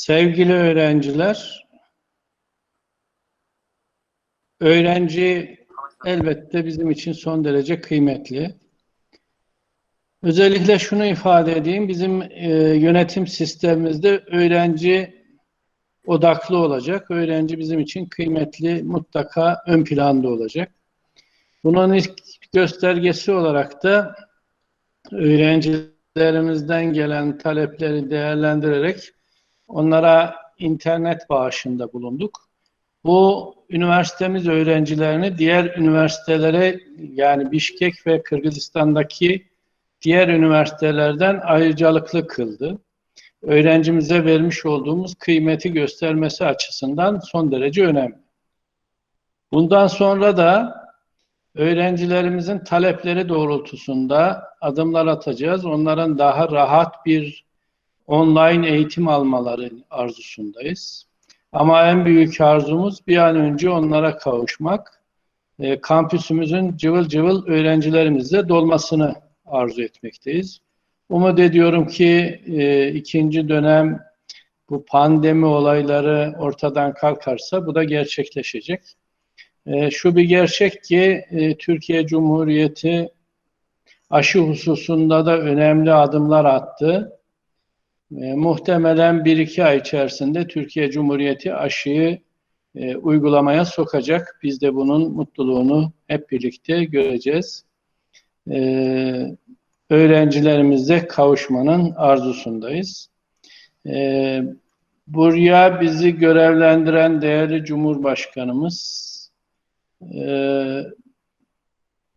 Sevgili öğrenciler, öğrenci elbette bizim için son derece kıymetli. Özellikle şunu ifade edeyim, bizim e, yönetim sistemimizde öğrenci odaklı olacak. Öğrenci bizim için kıymetli, mutlaka ön planda olacak. Bunun ilk göstergesi olarak da öğrencilerimizden gelen talepleri değerlendirerek onlara internet bağışında bulunduk. Bu üniversitemiz öğrencilerini diğer üniversitelere yani Bişkek ve Kırgızistan'daki diğer üniversitelerden ayrıcalıklı kıldı. Öğrencimize vermiş olduğumuz kıymeti göstermesi açısından son derece önemli. Bundan sonra da öğrencilerimizin talepleri doğrultusunda adımlar atacağız. Onların daha rahat bir online eğitim almaları arzusundayız. Ama en büyük arzumuz bir an önce onlara kavuşmak. E, kampüsümüzün cıvıl cıvıl öğrencilerimizle dolmasını arzu etmekteyiz. Umut ediyorum ki e, ikinci dönem bu pandemi olayları ortadan kalkarsa bu da gerçekleşecek. E, şu bir gerçek ki e, Türkiye Cumhuriyeti aşı hususunda da önemli adımlar attı. E, muhtemelen bir iki ay içerisinde Türkiye Cumhuriyeti aşıyı e, uygulamaya sokacak. Biz de bunun mutluluğunu hep birlikte göreceğiz. E, öğrencilerimizle kavuşmanın arzusundayız. E, buraya bizi görevlendiren değerli Cumhurbaşkanımız e,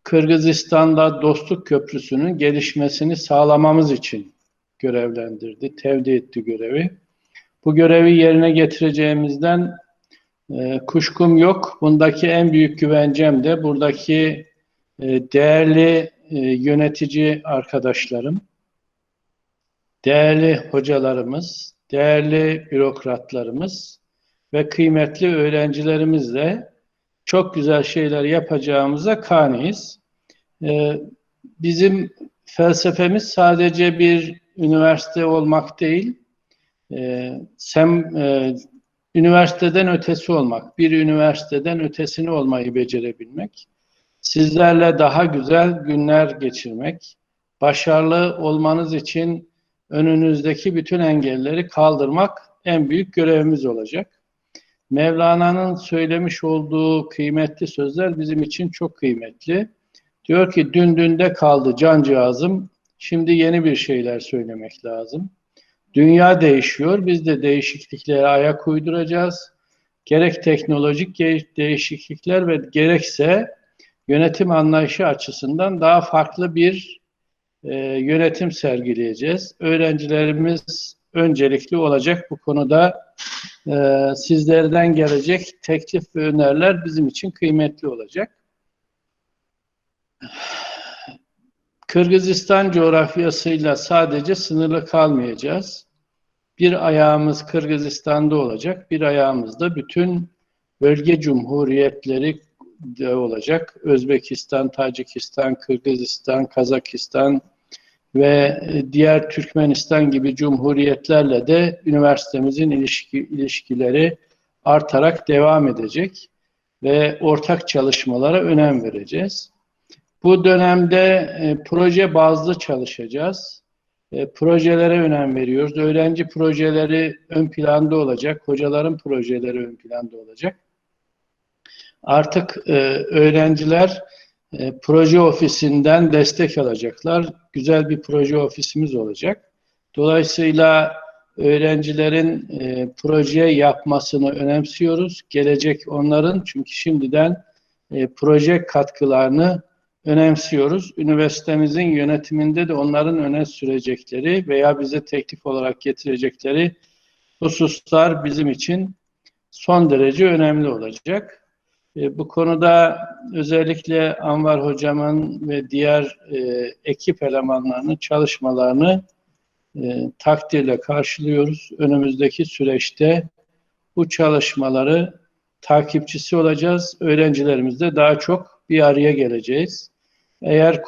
Kırgızistan'da Dostluk Köprüsü'nün gelişmesini sağlamamız için görevlendirdi, tevdi etti görevi. Bu görevi yerine getireceğimizden e, kuşkum yok. Bundaki en büyük güvencem de buradaki e, değerli e, yönetici arkadaşlarım, değerli hocalarımız, değerli bürokratlarımız ve kıymetli öğrencilerimizle çok güzel şeyler yapacağımıza kaniyiz. E, bizim felsefemiz sadece bir üniversite olmak değil, e, sem, e, üniversiteden ötesi olmak, bir üniversiteden ötesini olmayı becerebilmek, sizlerle daha güzel günler geçirmek, başarılı olmanız için önünüzdeki bütün engelleri kaldırmak en büyük görevimiz olacak. Mevlana'nın söylemiş olduğu kıymetli sözler bizim için çok kıymetli. Diyor ki dün dünde kaldı cancağızım, Şimdi yeni bir şeyler söylemek lazım. Dünya değişiyor. Biz de değişikliklere ayak uyduracağız. Gerek teknolojik değişiklikler ve gerekse yönetim anlayışı açısından daha farklı bir e, yönetim sergileyeceğiz. Öğrencilerimiz öncelikli olacak bu konuda. E, sizlerden gelecek teklif ve öneriler bizim için kıymetli olacak. Kırgızistan coğrafyasıyla sadece sınırlı kalmayacağız. Bir ayağımız Kırgızistan'da olacak, bir ayağımız da bütün bölge cumhuriyetleri de olacak. Özbekistan, Tacikistan, Kırgızistan, Kazakistan ve diğer Türkmenistan gibi cumhuriyetlerle de üniversitemizin ilişki, ilişkileri artarak devam edecek ve ortak çalışmalara önem vereceğiz. Bu dönemde e, proje bazlı çalışacağız. E, projelere önem veriyoruz. Öğrenci projeleri ön planda olacak. Hocaların projeleri ön planda olacak. Artık e, öğrenciler e, proje ofisinden destek alacaklar. Güzel bir proje ofisimiz olacak. Dolayısıyla öğrencilerin e, proje yapmasını önemsiyoruz. Gelecek onların çünkü şimdiden e, proje katkılarını önemsiyoruz. Üniversitemizin yönetiminde de onların öne sürecekleri veya bize teklif olarak getirecekleri hususlar bizim için son derece önemli olacak. E, bu konuda özellikle Anvar Hocam'ın ve diğer e, ekip elemanlarının çalışmalarını e, takdirle karşılıyoruz. Önümüzdeki süreçte bu çalışmaları takipçisi olacağız. Öğrencilerimizle daha çok bir araya geleceğiz. Eğer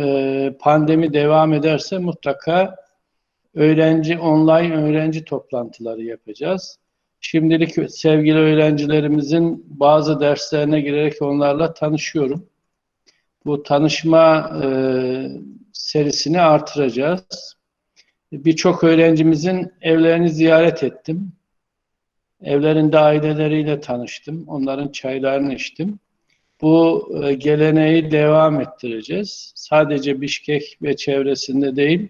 e, pandemi devam ederse mutlaka öğrenci online öğrenci toplantıları yapacağız. Şimdilik sevgili öğrencilerimizin bazı derslerine girerek onlarla tanışıyorum. Bu tanışma e, serisini artıracağız. Birçok öğrencimizin evlerini ziyaret ettim. Evlerinde aileleriyle tanıştım. Onların çaylarını içtim. Bu e, geleneği devam ettireceğiz. Sadece Bişkek ve çevresinde değil,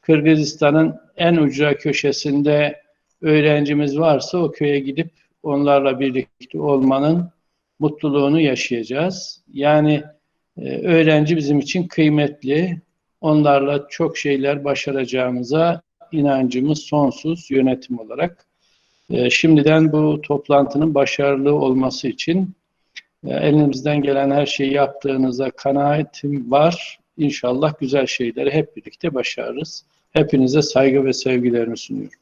Kırgızistan'ın en ucra köşesinde öğrencimiz varsa o köye gidip onlarla birlikte olmanın mutluluğunu yaşayacağız. Yani e, öğrenci bizim için kıymetli. Onlarla çok şeyler başaracağımıza inancımız sonsuz yönetim olarak. E, şimdiden bu toplantının başarılı olması için e, elimizden gelen her şeyi yaptığınıza kanaatim var. İnşallah güzel şeyleri hep birlikte başarırız. Hepinize saygı ve sevgilerimi sunuyorum.